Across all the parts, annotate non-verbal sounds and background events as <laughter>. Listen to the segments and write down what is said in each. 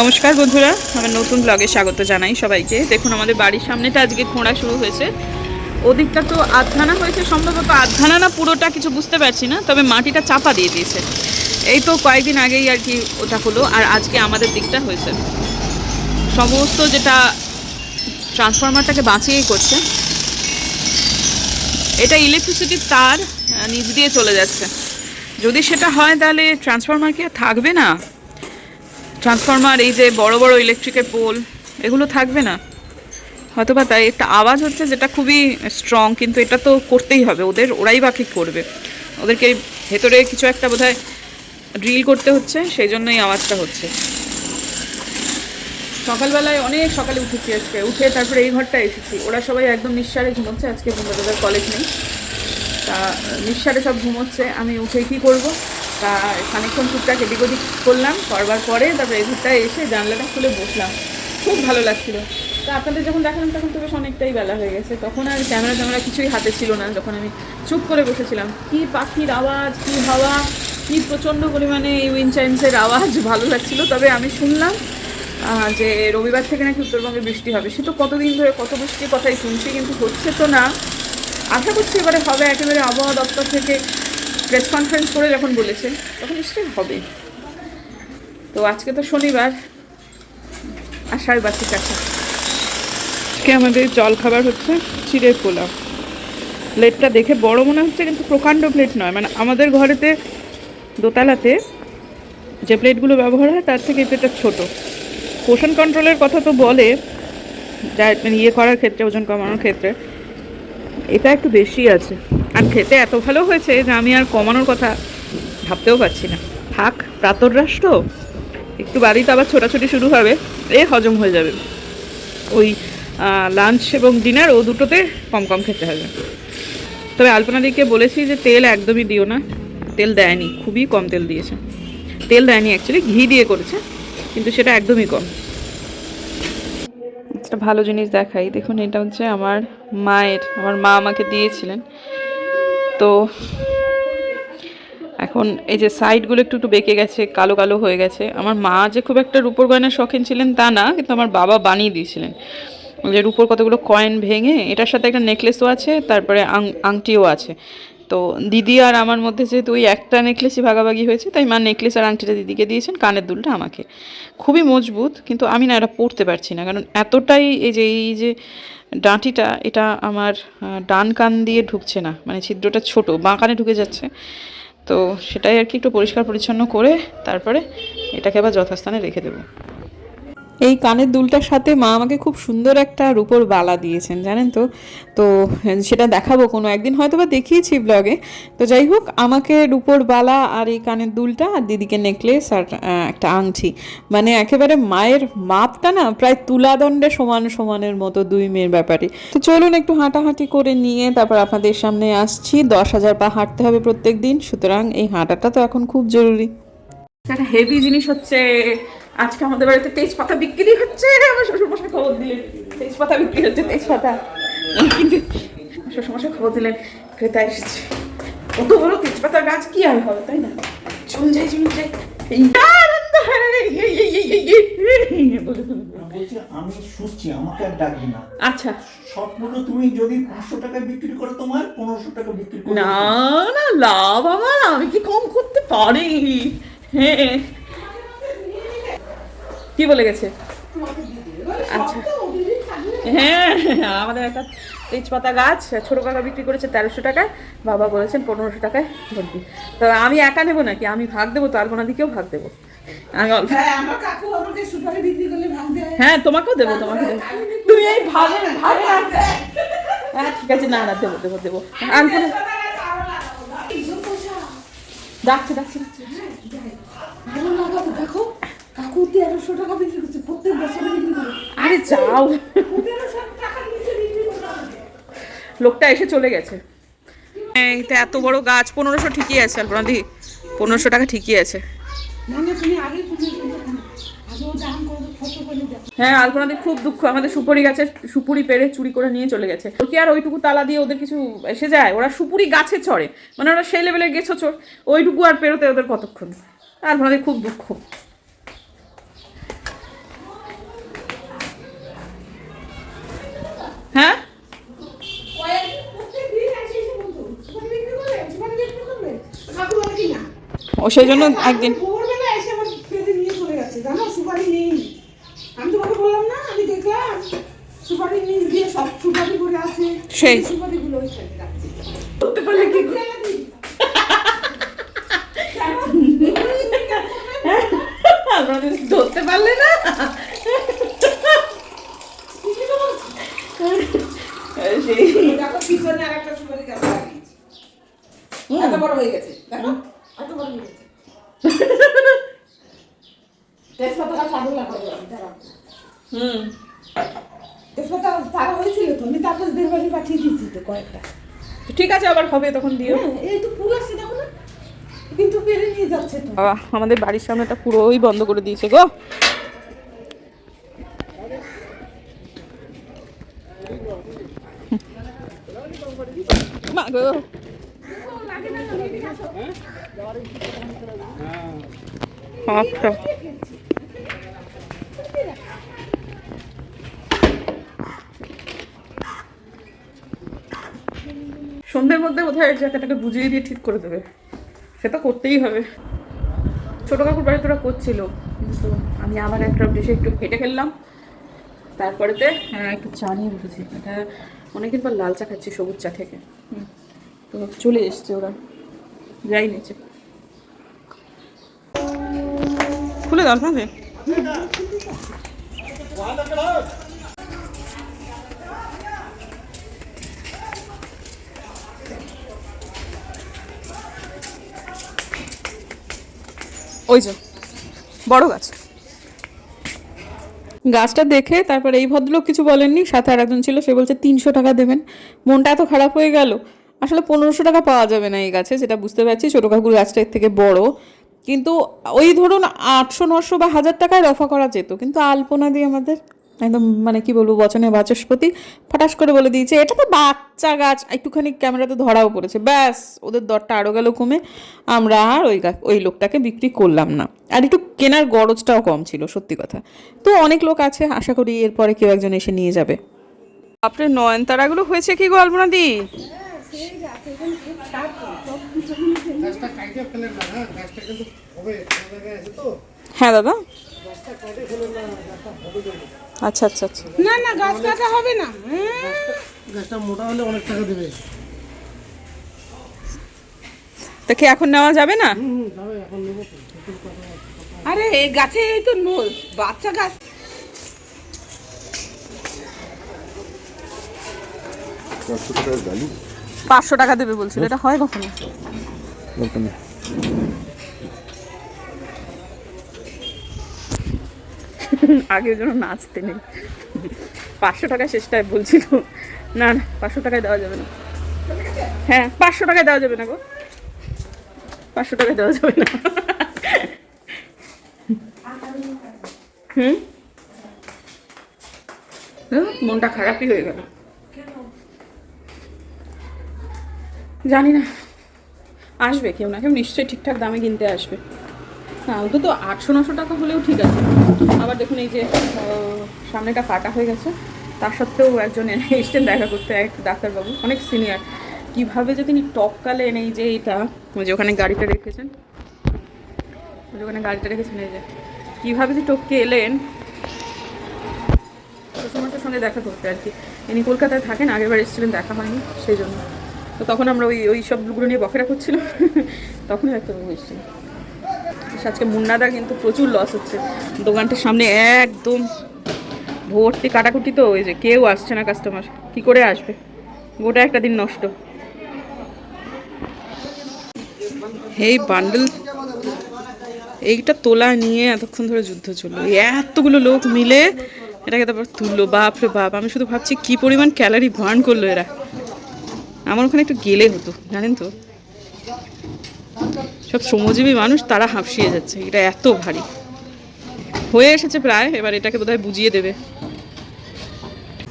নমস্কার বন্ধুরা, আমার নতুন ব্লগে স্বাগত জানাই সবাইকে। দেখুন, আমাদের বাড়ির সামনেটা আজকে খোঁড়া শুরু হয়েছে। ওদিকটা তো আধখানা হয়েছে, সম্ভবত আধখানা না পুরোটা কিছু বুঝতে পারছি না, তবে মাটিটা চাপা দিয়ে দিয়েছে। এই তো কয়েকদিন আগেই আর কি ওটা হলো, আর আজকে আমাদের দিকটা হয়েছে। সমস্ত যেটা ট্রান্সফরমারটাকে বাঁচিয়েই করছে, এটা ইলেকট্রিসিটির তার নিচ দিয়ে চলে যাচ্ছে। যদি সেটা হয় তাহলে ট্রান্সফরমার কি আর থাকবে না? ট্রান্সফরমার এই যে বড় বড় ইলেকট্রিকের পোল এগুলো থাকবে না। হয়তো বা তাই একটা আওয়াজ হচ্ছে যেটা খুবই স্ট্রং কিন্তু এটা তো করতেই হবে, ওদের, ওরাই বা করবে? ওদেরকে ভেতরে কিছু একটা বোধহয় ড্রিল করতে হচ্ছে সেই জন্যই আওয়াজটা হচ্ছে। সকালবেলায় অনেক সকালে উঠেছি আজকে, উঠে তারপরে এই ঘরটা এসেছি। ওরা সবাই একদম নিঃসারে ঘুমোচ্ছে, আজকে বন্ধুদের কলেজ নেই। তা, নিঃসারে সব ঘুমোচ্ছে, আমি উঠে কী করব? তা খানিকক্ষণ টুকটাক এদিক ওদিক করলাম, করবার পরে তারপরে এই ঘরটায় এসে জানলাটা খুলে বসলাম। খুব ভালো লাগছিল। তা আপনাদের যখন দেখালাম তখন তো বেশ অনেকটাই বেলা হয়ে গেছে। তখন আর ক্যামেরা ট্যামেরা কিছুই হাতে ছিল না। যখন আমি চুপ করে বসেছিলাম, কি পাখির আওয়াজ, কি হাওয়া, কি প্রচণ্ড পরিমাণে এই উইন চাইমসের আওয়াজ, ভালো লাগছিল। তবে আমি শুনলাম যে রবিবার থেকে নাকি উত্তরবঙ্গে বৃষ্টি হবে। সে তো কতদিন ধরে কত বৃষ্টির কথাই শুনছি, কিন্তু হচ্ছে তো না। আশা করছি এবারে হবে একেবারে আবহাওয়া দপ্তর থেকে প্রেস কনফারেন্স করে যখন বলেছে, তখন নিশ্চয়ই হবে। তো আজকে তো শনিবার আশার বাকি চাষা আজকে আমাদের জল খাবার হচ্ছে চিড়ের পোলাও। প্লেটটা দেখে বড় মনে হচ্ছে, কিন্তু প্রকাণ্ড প্লেট নয়। মানে আমাদের ঘরেতে দোতলাতে যে প্লেটগুলো ব্যবহার হয়, তার থেকে প্লেটটা ছোটো। পোষণ কন্ট্রোলের কথা তো বলে যা মানে ইয়ে করার ক্ষেত্রে, ওজন কমানোর ক্ষেত্রে। এটা একটু বেশি আছে। আর খেতে এত ভালো হয়েছে যে আমি আর কমানোর কথা ভাবতেও পারছি না। থাক প্রাতরাস তো একটু বাড়িতে আবার ছোটাছুটি শুরু হবে। এ হজম হয়ে যাবে। ওই লাঞ্চ এবং ডিনার ও দুটোতে কম কম খেতে হবে। তবে আলপনাদিকে বলেছি যে তেল একদমই দিও না। তেল দেয়নি, খুবই কম তেল দিয়েছে। তেল দেয়নি অ্যাকচুয়ালি ঘি দিয়ে করেছে, কিন্তু সেটা একদমই কম। একটা ভালো জিনিস দেখাই। দেখুন, এটা হচ্ছে আমার মায়ের, আমার মা আমাকে দিয়েছিলেন। তো এখন এই যে সাইডগুলো একটু একটু বেঁকে গেছে, কালো কালো হয়ে গেছে। আমার মা যে খুব একটা রূপোর গয়নার শখিন ছিলেন তা না, কিন্তু আমার বাবা বানিয়ে দিয়েছিলেন। যে রূপোর কতগুলো কয়েন ভেঙে, এটার সাথে একটা নেকলেসও আছে, তারপরে আং- আংটিও আছে। তো দিদি আর আমার মধ্যে যেহেতু ওই একটা নেকলেসই ভাগাভাগি হয়েছে, তাই মা নেকলেস আর আংটিটা দিদিকে দিয়েছেন, কানের দুলটা আমাকে। খুবই মজবুত, কিন্তু আমি না এটা পরতে পারছি না, কারণ এতটাই এই যে এই যে ডাঁটিটা, এটা আমার ডান কান দিয়ে ঢুকছে না মানে ছিদ্রটা ছোট, বাঁ কানে ঢুকে যাচ্ছে। তো সেটাই আর কি একটু পরিষ্কার পরিচ্ছন্ন করে তারপরে এটাকে আবার যথাস্থানে রেখে দেবো। এই কানের দুলটার সাথে মা আমাকে খুব সুন্দর একটা রূপোর বালা দিয়েছেন, জানেন তো? তো সেটা দেখাবো কোনো একদিন হয়তো বা দেখিয়েছি ব্লগে তো যাই হোক, আমাকে রূপোর বালা আর এই কানের দুলটা আর দিদিকে নেকলেস আর একটা আংটি মানে একেবারে মায়ের মাপটা না প্রায় তুলাদণ্ডে সমান সমানের মতো দুই মেয়ের ব্যাপারে। তো চলুন একটু হাঁটাহাঁটি করে নিয়ে তারপর আপনাদের সামনে আসছি। দশ হাজার পা হাঁটতে হবে প্রত্যেক দিন, সুতরাং এই হাঁটাটা তো এখন খুব জরুরি। একটা হেভি জিনিস হচ্ছে আজকে আমাদের বাড়িতে তেজপাতা বিক্রি হচ্ছে। আমার শ্বশুরমশাই খবর দিলেন। তেজপাতা বিক্রি হচ্ছে তেজপাতা। কিন্তু শ্বশুরমশাই খবর দিলেন ক্রেতা এসেছে। কত বড় তেজপাতা গাছ কি আর হবে তাই না? চলুন যাই চলুন যাই। আমি শুনছি আমাকে আর ডাকবি না। আচ্ছা। তুমি যদি পাঁচশো টাকা বিক্রি করো তোমার পনেরোশো টাকা বিক্রি করো না না লাভ আমার আমি কি কম করতে পারি? হ্যাঁ। কি বলে গেছে? আচ্ছা। হ্যাঁ আমাদের একটা তেজপাতা গাছ ছোটো কাকা বিক্রি করেছে তেরোশো টাকায় বাবা বলেছেন পনেরোশো টাকায় ভর্তি তো আমি একা নেব নাকি? আমি ভাগ দেবো তো আলপনা দিকেও ভাগ দেবো। আমি হ্যাঁ হ্যাঁ তোমাকেও দেবো তোমাকে দেবো। তুমি এই ভাগে ভাগে হ্যাঁ ঠিক আছে না না দেবো দেবো দেবো। আলপনা ডাকছে ডাকছে ডাকছে। দেখো। কাকু তেরোশো টাকা বিক্রি করছে প্রত্যেক বছরে বিক্রি করে আরে যাও। লোকটা এসে চলে গেছে। এইটা এত বড় গাছ পনেরোশো ঠিকই আছে আলপনাদি। পনেরোশো টাকা ঠিকই আছে। না না তুমি আগে শুনে আগেও দাম করে কত করে দেখো হ্যাঁ আলপনাদি খুব দুঃখ। আমাদের সুপুরি গাছে সুপুরি পেরে চুরি করে নিয়ে চলে গেছে। কি আর ওইটুকু তালা দিয়ে ওদের কিছু এসে যায়? ওরা সুপুরি গাছে চড়ে। মানে ওরা সেই লেভেলে গেছো চোর। ওইটুকু আর পেরোতে ওদের কতক্ষণ? আলপনাদি খুব দুঃখ সেই জন্য একদিন ভোরবেলা এসে আমার পেটে নিয়ে চলে গেছে জানো সুপারি নেই আমি তোমাকে বললাম না আমি দেখলাম সুপারি নিয়ে দিয়ে সব সুপারি করে আছে সেই। সুপারিগুলো ওইখানে রাখছি করতে পারলে কি করে? আপনাদের ধরতে পারলে না? সেই দেখো পিছনে আর একটা সুপারি গাছ লাগিয়েছি। এত বড় হয়ে গেছে দেখো। দাঁড়াও। হুম। তেজপাতা তারা হয়েছিল তো আমি তারপর দেড় বাড়ি পাঠিয়ে দিয়েছি তো কয়েকটা। ঠিক আছে আবার হবে তখন দিও। হ্যাঁ, এই তো ফুল আসছে দেখো না। কিন্তু পেরে নিয়ে যাচ্ছে তো। বাবা আমাদের বাড়ির সামনেটা পুরোই বন্ধ করে দিয়েছে গো। মা গো। আচ্ছা সন্ধ্যের মধ্যে বোধহয় জায়গাটাকে বুঝিয়ে দিয়ে ঠিক করে দেবে। সে তো করতেই হবে। ছোটো কাকুর বাড়ি তোরা করছিল। কিন্তু আমি আবার একটা এসে একটু হেঁটে ফেললাম। তারপরেতে হ্যাঁ একটু চা নিয়ে বসেছি। এটা অনেকদিন পর লাল চা খাচ্ছি, সবুজ চা থেকে। তো চলে এসছে ওরা। যাই নিচে। খুলে দাও না ওই যে, বড় গাছ। গাছটা দেখে তারপর এই ভদ্রলোক কিছু বলেননি, সাথে আর একজন ছিল, সে বলছে, তিনশো টাকা দেবেন। মনটা এত খারাপ হয়ে গেল। আসলে পনেরোশো টাকা পাওয়া যাবে না এই গাছে, যেটা বুঝতে পারছি ছোটো কাকুর গাছটা এর থেকে বড়। কিন্তু ওই ধরুন আটশো, নশো বা হাজার টাকায় রফা করা যেত। কিন্তু আলপনা দিয়ে আমাদের একদম মানে কি বলব, বচনে বাচস্পতি ফটাস করে বলে দিয়েছে, এটা তো বাচ্চা গাছ, একটুখানি ক্যামেরাতে ধরাও পড়েছে। ব্যাস, ওদের দরটা আরও গেল কমে। আমরা আর ওই ওই লোকটাকে বিক্রি করলাম না। আর একটু কেনার গরজটাও কম ছিল, সত্যি কথা। তো অনেক লোক আছে, আশা করি এরপরে কেউ একজন এসে নিয়ে যাবে। আপনার নয়নতারাগুলো হয়েছে কি গো আলপনা দি গাছটা কাইটে ফেলেন না হ্যাঁ? গাছটা কিন্তু হবে কোনো জায়গায় আছে তো। হ্যাঁ দাদা। আচ্ছা আচ্ছা আচ্ছা। না না গাছ কাটা হবে না। হ্যাঁ। গাছটা মোটা হলে অনেক টাকা দেবে। তা কি এখন নেওয়া যাবে না। আরে এই গাছে এই তো বাচ্চা গাছ। পাঁচশো টাকা দেবে বলছিল এটা হয় কখনো? আগের জন্য নাচতে নেই। পাঁচশো টাকা শেষটায় বলছিল। না না পাঁচশো টাকায় দেওয়া যাবে না। হ্যাঁ পাঁচশো টাকায় দেওয়া যাবে না গো। পাঁচশো টাকায় দেওয়া যাবে না। হুম, মনটা খারাপই হয়ে গেল। জানি না। আসবে, কেউ না কেউ নিশ্চয়ই ঠিকঠাক দামে কিনতে আসবে। না অন্তত আটশো নশো টাকা হলেও ঠিক আছে। আবার দেখুন এই যে সামনেটা কাটা হয়ে গেছে। তার সত্ত্বেও একজন এসছেন দেখা করতে, এক ডাক্তারবাবু, অনেক সিনিয়র। কীভাবে যে তিনি টপকালে এনে এই যে ওই যে ওখানে গাড়িটা রেখেছেন। যে ওখানে গাড়িটা রেখেছেন এই যে। কীভাবে যে টপকে এলেন শ্বশুরমশার সঙ্গে দেখা করতে আর কি। ইনি কলকাতায় থাকেন আগের বার এসেছিলেন, দেখা হয়নি, সেই জন্য। তো তখন আমরা ওই ওই সব সবগুলো নিয়ে বকেরা করছিলাম। তখন ডাক্তারবাবু এসেছিলেন আজকে মুন্নাদার কিন্তু প্রচুর লস হচ্ছে। দোকানটার সামনে একদম ভর্তি কাটাকুটি তো, ওই যে কেউ আসছে না কাস্টমার কি করে আসবে? গোটা একটা দিন নষ্ট। এই বান্ডেল এইটা তোলা নিয়ে এতক্ষণ ধরে যুদ্ধ চলল। এতগুলো লোক মিলে এটাকে তারপর তুললো। বাপ রে বাপ, আমি শুধু ভাবছি কি পরিমাণ ক্যালারি বার্ন করল এরা। আমার ওখানে একটু গেলে হতো জানেন তো? সব শ্রমজীবী মানুষ, তারা হাঁফসিয়ে যাচ্ছে, এটা এত ভারী। হয়ে এসেছে প্রায়, এবার এটাকে বোধহয় বুঝিয়ে দেবে।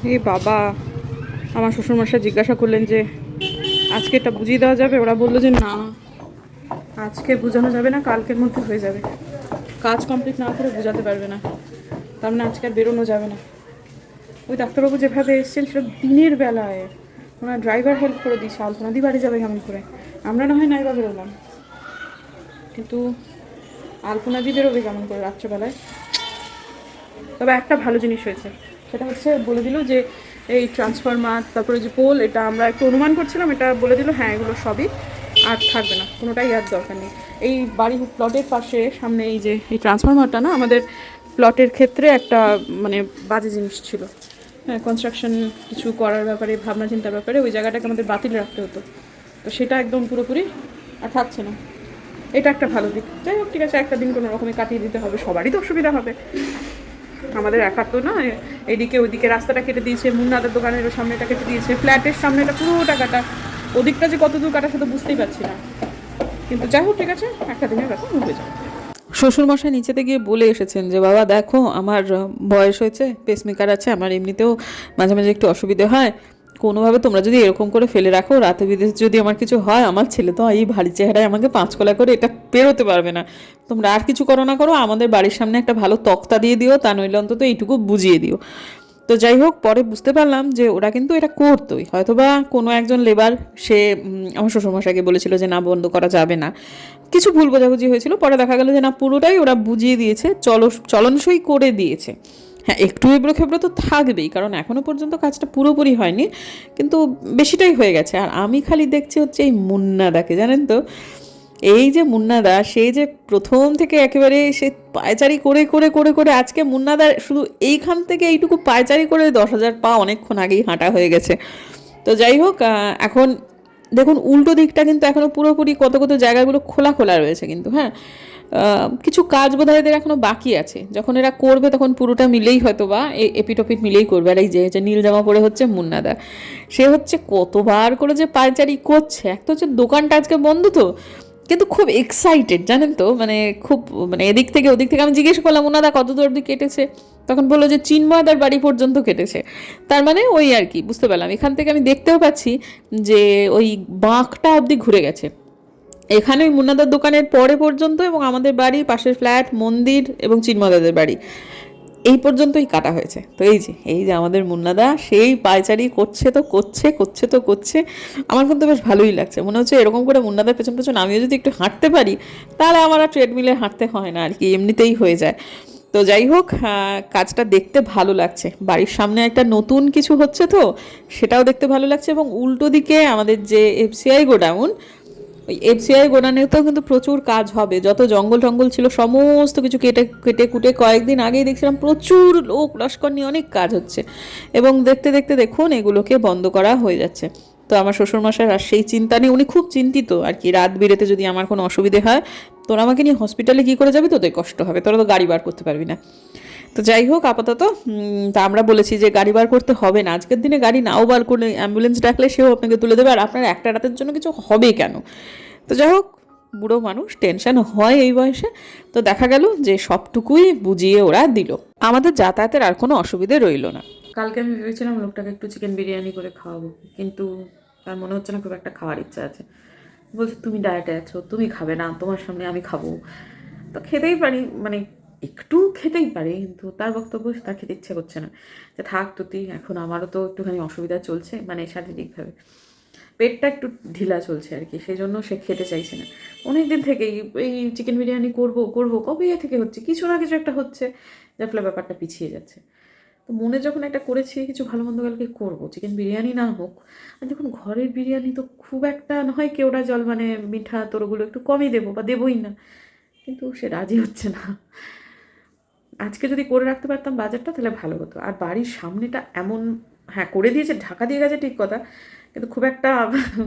এ বাবা, আমার শ্বশুরমশাই জিজ্ঞাসা করলেন যে, আজকে এটা বুঝিয়ে দেওয়া যাবে? ওরা বলল যে, না, আজকে বোঝানো যাবে না, কালকের মধ্যে হয়ে যাবে। কাজ কমপ্লিট না করে বোঝাতে পারবে না। তার মানে আজকে আর বেরোনো যাবে না। ওই ডাক্তারবাবু যেভাবে এসেছেন, সেটা দিনের বেলায়। ওনার ড্রাইভার হেল্প করে দিয়েছে আলপনাদি বাড়ি যাবে কেমন করে। আমরা না হয় নাইবা বেরোলাম। কিন্তু আলপনা দিয়ে বেরোবে কেমন করে রাত্রেবেলায়। তবে একটা ভালো জিনিস হয়েছে, সেটা হচ্ছে বলে দিল যে এই ট্রান্সফরমার তারপরে যে পোল এটা আমরা একটু অনুমান করছিলাম, এটা বলে দিল হ্যাঁ এগুলো সবই আর থাকবে না, কোনোটাই আর দরকার নেই। এই বাড়ি প্লটের পাশে, সামনে এই যে, এই ট্রান্সফরমারটা না, আমাদের প্লটের ক্ষেত্রে একটা মানে বাজে জিনিস ছিল। কনস্ট্রাকশন কিছু করার ব্যাপারে, ভাবনা চিন্তার ব্যাপারে, ওই জায়গাটাকে আমাদের বাতিল রাখতে হতো। তো সেটা একদম পুরোপুরি আর থাকছে না। এটা একটা ভালো দিক। যাই হোক, ঠিক আছে, একটা দিন কোনো রকমে কাটিয়ে দিতে হবে, সবারই তো অসুবিধা হবে। আমাদের একার তো না, এদিকে ওদিকে রাস্তাটা কেটে দিয়েছে, মুন্নাদের দোকানের সামনেটা কেটে দিয়েছে, ফ্ল্যাটের সামনেটা পুরোটা কাটা। ওদিকটা যে কত দূর কাটা, সেটা বুঝতেই পারছি না। কিন্তু যাই হোক, ঠিক আছে, একটা দিনের ব্যাপার, হয়ে যাবে। শ্বশুরমশাই নিচেতে গিয়ে বলে এসেছেন যে, বাবা, দেখো, আমার বয়স হয়েছে পেসমেকার আছে, আমার এমনিতেও মাঝে মাঝে একটু অসুবিধে হয়। কোনোভাবে তোমরা যদি এরকম করে ফেলে রাখো, রাতে বিদেশে যদি আমার কিছু হয়, আমার ছেলে তো এই ভারী চেহারায় আমাকে পাঁচ কলা করে এটা পেরোতে পারবে না। তোমরা আর কিছু করো না, করো, আমাদের বাড়ির সামনে একটা ভালো তক্তা দিয়ে দিও, তা নইলে অন্তত এইটুকু বুঝিয়ে দিও। তো যাই হোক, পরে বুঝতে পারলাম যে, ওরা কিন্তু এটা করতোই। হয়তোবা কোনো একজন লেবার সে আমার শ্বশুরমশাইকে বলেছিল যে, না, বন্ধ করা যাবে না। কিছু ভুল বোঝাবুঝি হয়েছিল, পরে দেখা গেল যে না, পুরোটাই ওরা বুঝিয়ে দিয়েছে, চল, চলনসই করে দিয়েছে। হ্যাঁ একটু এবড়ো খেবড়ো তো থাকবেই, কারণ এখনও পর্যন্ত কাজটা পুরোপুরি হয়নি, কিন্তু বেশিটাই হয়ে গেছে। আর আমি খালি দেখছি হচ্ছে এই মুন্নাদাকে, জানেন তো? এই যে মুন্নাদা সেই যে প্রথম থেকে একেবারে সে পায়চারি করে করে করে করে, আজকে মুন্নাদার শুধু এইখান থেকে এইটুকু পায়চারি করে দশ হাজার পা অনেকক্ষণ আগেই হাঁটা হয়ে গেছে। তো যাই হোক এখন দেখুন, উল্টো দিকটা কিন্তু এখনও পুরোপুরি কত কত জায়গাগুলো খোলা খোলা রয়েছে কিন্তু হ্যাঁ? কিছু কাজ বোধ হয় এদের এখনও বাকি আছে। যখন এরা করবে তখন পুরোটা মিলেই হয়তো বা এপিটপিট মিলেই করবে। আর এই যে হচ্ছে নীল জামা পরে হচ্ছে মুন্নাদা। সে হচ্ছে কতবার করে যে পায়চারি করছে। এক তো হচ্ছে দোকানটা আজকে বন্ধ তো। কিন্তু খুব এক্সাইটেড জানেন তো? মানে খুব মানে এদিক থেকে ওদিক থেকে আমি জিজ্ঞেস করলাম, ওনাদা কত দূর অব্দি কেটেছে? তখন বলল যে, চিন্ময়দার বাড়ি পর্যন্ত কেটেছে। তার মানে ওই আর কি, বুঝতে পারলাম। এখান থেকে আমি দেখতেও পাচ্ছি যে, ওই বাঁকটা অবধি ঘুরে গেছে। এখানে ওই মুন্নাদার দোকানের পরে পর্যন্ত এবং আমাদের বাড়ি পাশের ফ্ল্যাট মন্দির এবং চিন্ময়দাদের বাড়ি। এই পর্যন্তই কাটা হয়েছে। তো এই যে এই যে আমাদের মুন্নাদা সেই পায়চারি করছে তো করছে করছে তো করছে। আমার কিন্তু বেশ ভালোই লাগছে। মনে হচ্ছে এরকম করে মুন্নাদার পেছন পেছন আমিও যদি একটু হাঁটতে পারি, তাহলে আমার আর ট্রেডমিলে হাঁটতে হয় না, আর কি এমনিতেই হয়ে যায়। তো যাই হোক কাজটা দেখতে ভালো লাগছে। বাড়ির সামনে একটা নতুন কিছু হচ্ছে তো, সেটাও দেখতে ভালো লাগছে এবং উল্টো দিকে আমাদের যে এফসিআই গোডাউন ওই এফসিআই গোডাউনেতেও কিন্তু প্রচুর কাজ হবে। যত জঙ্গল টঙ্গল ছিল, সমস্ত কিছু কেটে কেটে কুটে কয়েকদিন আগেই দেখছিলাম প্রচুর লোক, লস্কর নিয়ে অনেক কাজ হচ্ছে। এবং দেখতে দেখতে দেখুন এগুলোকে বন্ধ করা হয়ে যাচ্ছে। তো আমার শ্বশুরমশাই আর সেই চিন্তা নেই উনি খুব চিন্তিত আর কি। রাত বিরেতে যদি আমার কোনো অসুবিধে হয়, তোরা আমাকে নিয়ে হসপিটালে কী করে যাবি? তোদের কষ্ট হবে। তোরা তো গাড়ি বার করতে পারবি না। তো যাই হোক, আপাতত তা আমরা বলেছি যে গাড়ি বার করতে হবে না। আজকের দিনে গাড়ি নাও বার করে অ্যাম্বুলেন্স ডাকলে সেও আপনাকে তুলে দেবে। আর আপনার একটা রাতের জন্য কিছু হবে কেন? তো যাই হোক, বুড়ো মানুষ টেনশন হয় এই বয়সে। তো দেখা গেল যে সবটুকুই বুঝিয়ে ওরা দিল। আমাদের যাতায়াতের আর কোনো অসুবিধে রইল না। কালকে আমি ভেবেছিলাম লোকটাকে একটু চিকেন বিরিয়ানি করে খাওয়াবো। কিন্তু তার মনে হচ্ছে না খুব একটা খাওয়ার ইচ্ছা আছে। বলছে, তুমি ডায়েটে আছো, তুমি খাবে না, তোমার সামনে আমি খাব। তো খেতেই পারি মানে একটু খেতেই পারে, কিন্তু তার বক্তব্য তার খেতে ইচ্ছে করছে না। যে থাক তুই এখন আমারও তো একটুখানি অসুবিধা চলছে মানে শারীরিকভাবে। পেটটা একটু ঢিলা চলছে আর কি সেই জন্য সে খেতে চাইছে না। অনেক দিন থেকেই এই চিকেন বিরিয়ানি করব করব, কবে থেকে হচ্ছে? কিছু না কিছু একটা হচ্ছে, যার ফলে ব্যাপারটা পিছিয়ে যাচ্ছে। তো মনে যখন একটা করেছি, কিছু ভালো মন্দ কালকে করব চিকেন বিরিয়ানি না হোক, আর দেখুন ঘরের বিরিয়ানি তো খুব একটা নয় কেওড়া জল মানে মিঠা, তোরগুলো একটু কমই দেবো বা দেবোই না। কিন্তু সে রাজি হচ্ছে না। আজকে যদি করে রাখতে পারতাম বাজারটা, তাহলে ভালো হতো। আর বাড়ির সামনেটা এমন হ্যাঁ করে দিয়েছে, ঢাকা দিয়ে গেছে ঠিক কথা, কিন্তু খুব একটা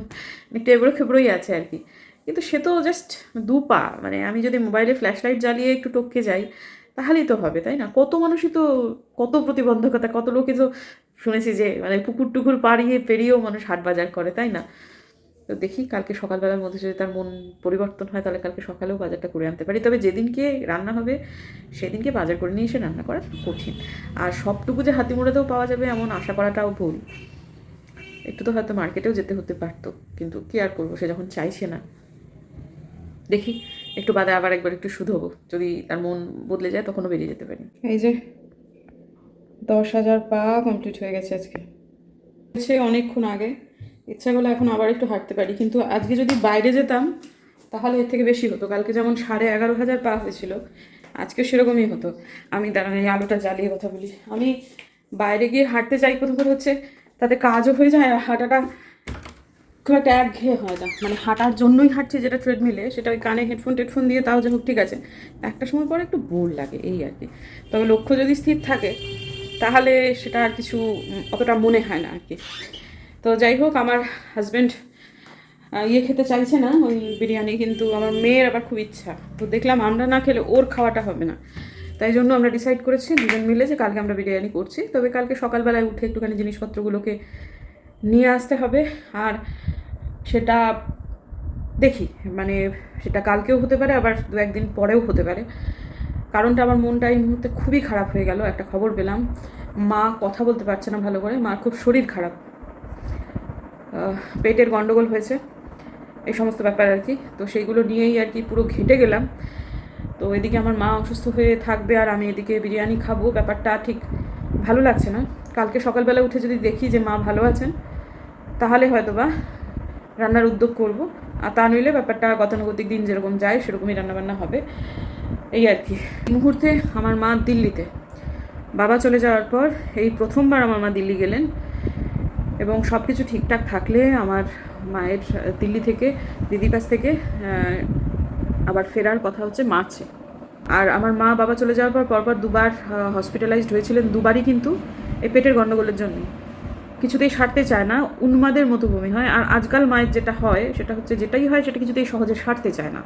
<laughs> এবড়ো খেবড়োই আছে আর কি। কিন্তু সে তো জাস্ট দু পা মানে আমি যদি মোবাইলে ফ্ল্যাশ লাইট জ্বালিয়ে একটু টপকে যাই, তাহলেই তো হবে, তাই না? কত মানুষই তো, কত প্রতিবন্ধকতা, কত লোকে তো শুনেছি যে মানে পুকুর টুকুর পাড়িয়ে পেরিয়েও মানুষ হাট বাজার করে, তাই না? তো দেখি কালকে সকালবেলার মধ্যে যদি তার মন পরিবর্তন হয়, তাহলে কালকে সকালেও বাজারটা করে আনতে পারি। তবে যেদিনকে রান্না হবে, সেদিনকে বাজার করে নিয়ে এসে রান্না করা কঠিন। আর সবটুকু যে হাতি মোড়াতেও পাওয়া যাবে, এমন আশা করাটাও ভুল। একটু তো হয়তো মার্কেটেও যেতে হতে পারতো, কিন্তু কি আর করব, সে যখন চাইছে না। দেখি, একটু বাদে আবার একবার একটু শুধোবো। যদি তার মন বদলে যায়, তখনও বেরিয়ে যেতে পারি। এই যে, দশ হাজার পা কমপ্লিট হয়ে গেছে আজকে। অনেকক্ষণ আগে। ইচ্ছা করলে এখন আবার একটু হাঁটতে পারি। কিন্তু আজকে যদি বাইরে যেতাম, তাহলে এর থেকে বেশি হতো। কালকে যেমন সাড়ে এগারো হাজার পা হয়েছিল আজকে সেরকমই হতো। আমি দাঁড়ান, এই আলোটা জ্বালিয়ে কথা বলি। আমি বাইরে গিয়ে হাঁটতে চাই, প্রথম কথা হচ্ছে তাতে কাজও হয়ে যায়, আর হাঁটাটা খুব একটা একঘেয়ে হয় না। মানে হাঁটার জন্যই হাঁটছি যেটা ট্রেডমিলে সেটা ওই কানে হেডফোন টেডফোন দিয়ে তাও যাই হোক ঠিক আছে। একটা সময় পরে একটু বোর লাগে, এই আর কি। তবে লক্ষ্য যদি স্থির থাকে, তাহলে সেটা আর কিছু অতটা মনে হয় না আর কি। তো যাই হোক, আমার হাজব্যান্ড ইয়ে খেতে চাইছে না, ওই বিরিয়ানি, কিন্তু আমার মেয়ের আবার খুব ইচ্ছা। তো দেখলাম আমরা না খেলে ওর খাওয়াটা হবে না। তাই জন্য আমরা ডিসাইড করেছি, দুজন মিলে যে কালকে আমরা বিরিয়ানি করছি। তবে কালকে সকালবেলায় উঠে একটুখানি জিনিসপত্রগুলোকে নিয়ে আসতে হবে। আর সেটা দেখি মানে সেটা কালকেও হতে পারে, আবার দু একদিন পরেও হতে পারে। কারণটা আমার মনটা এই মুহূর্তে খুবই খারাপ হয়ে গেল, একটা খবর পেলাম। মা কথা বলতে পারছে না ভালো করে, মার খুব শরীর খারাপ। পেটের গন্ডগোল হয়েছে, এই সমস্ত ব্যাপার আর কি। তো সেইগুলো নিয়েই আর কি পুরো ঘেটে গেলাম। তো এদিকে আমার মা অসুস্থ হয়ে থাকবে আর আমি এদিকে বিরিয়ানি খাব, ব্যাপারটা ঠিক ভালো লাগছে না। কালকে সকালবেলা উঠে যদি দেখি যে মা ভালো আছেন, তাহলে হয়তো বা রান্নার উদ্যোগ করব। আর তা নইলে ব্যাপারটা গতানুগতিক দিন যেরকম যায়, সেরকমই রান্নাবান্না হবে। এই আর কি। মুহূর্তে আমার মা দিল্লিতে। বাবা চলে যাওয়ার পর এই প্রথমবার আমার মা দিল্লি গেলেন। এবং সব কিছু ঠিকঠাক থাকলে আমার মায়ের দিল্লি থেকে, দিদির কাছ থেকে আবার ফেরার কথা হচ্ছে মার্চে। আর আমার মা বাবা চলে যাওয়ার পর, পরপর দুবার হসপিটালাইজড হয়েছিলেন, দুবারই কিন্তু এই পেটের গণ্ডগোলের জন্য। কিছুতেই সারতে চায় না, উন্মাদের মতো বমি হয়। আর আজকাল মায়ের যেটা হয়, সেটা হচ্ছে যেটাই হয়, সেটা কিছুতেই সহজে সারতে চায় না।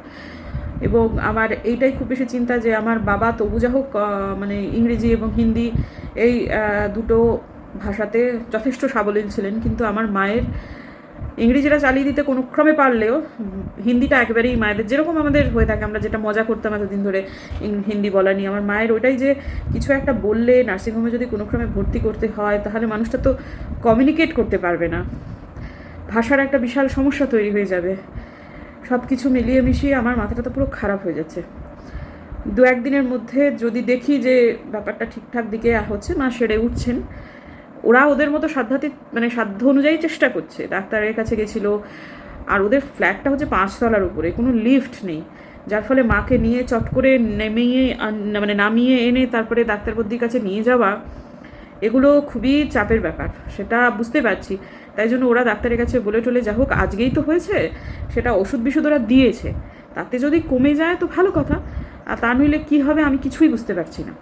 এবং আমার এইটাই খুব বেশি চিন্তা যে, আমার বাবা তবু যা হোক মানে ইংরেজি এবং হিন্দি, এই দুটো ভাষাতে যথেষ্ট সাবলীল ছিলেন, কিন্তু আমার মায়ের ইংরেজিটা চালিয়ে দিতে কোনো ক্রমে পারলেও হিন্দিটা একেবারেই মায়েদের, যেরকম আমাদের হয়ে থাকে, আমরা যেটা মজা করতাম এতদিন ধরে হিন্দি বলা নিয়ে, আমার মায়ের ওইটাই যে কিছু একটা বললে নার্সিংহোমে যদি কোনো ক্রমে ভর্তি করতে হয়, তাহলে মানুষটা তো কমিউনিকেট করতে পারবে না। ভাষার একটা বিশাল সমস্যা তৈরি হয়ে যাবে। সব কিছু মিলিয়ে মিশিয়ে আমার মাথাটা তো পুরো খারাপ হয়ে যাচ্ছে। দু একদিনের মধ্যে যদি দেখি যে ব্যাপারটা ঠিকঠাক দিকে হচ্ছে, মা সেরে উঠছেন। ওরা ওদের মতো সাধ্যাতি মানে সাধ্য অনুযায়ী চেষ্টা করছে। ডাক্তারের কাছে গেছিল, আর ওদের ফ্ল্যাটটা হচ্ছে পাঁচতলার উপরে, কোনো লিফট নেই। যার ফলে মাকে নিয়ে চট করে নেমিয়ে মানে নামিয়ে এনে তারপরে ডাক্তারবদ্দির কাছে নিয়ে যাওয়া, এগুলো খুবই চাপের ব্যাপার, সেটা বুঝতে পারছি। তাই জন্য ওরা ডাক্তারের কাছে বলে টলে, যা হোক, আজকেই তো হয়েছে, সেটা ওষুধ বিষুধ ওরা দিয়েছে। তাতে যদি কমে যায় তো ভালো কথা, আর তা নইলে কী হবে আমি কিছুই বুঝতে পারছি না।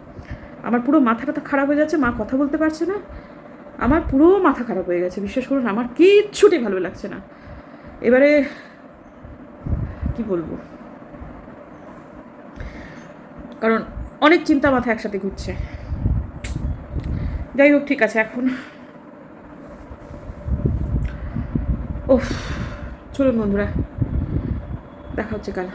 আমার পুরো মাথা টাথা খারাপ হয়ে যাচ্ছে, মা কথা বলতে পারছে না। আমার পুরো মাথা খারাপ হয়ে গেছে, বিশ্বাস করুন, আমার কিচ্ছুটি ভালো লাগছে না। এবারে, কি বলব? কারণ অনেক চিন্তা মাথা একসাথে ঘুরছে। যাই হোক, ঠিক আছে, এখন। ওফ, চলুন বন্ধুরা, দেখা হচ্ছে কাল।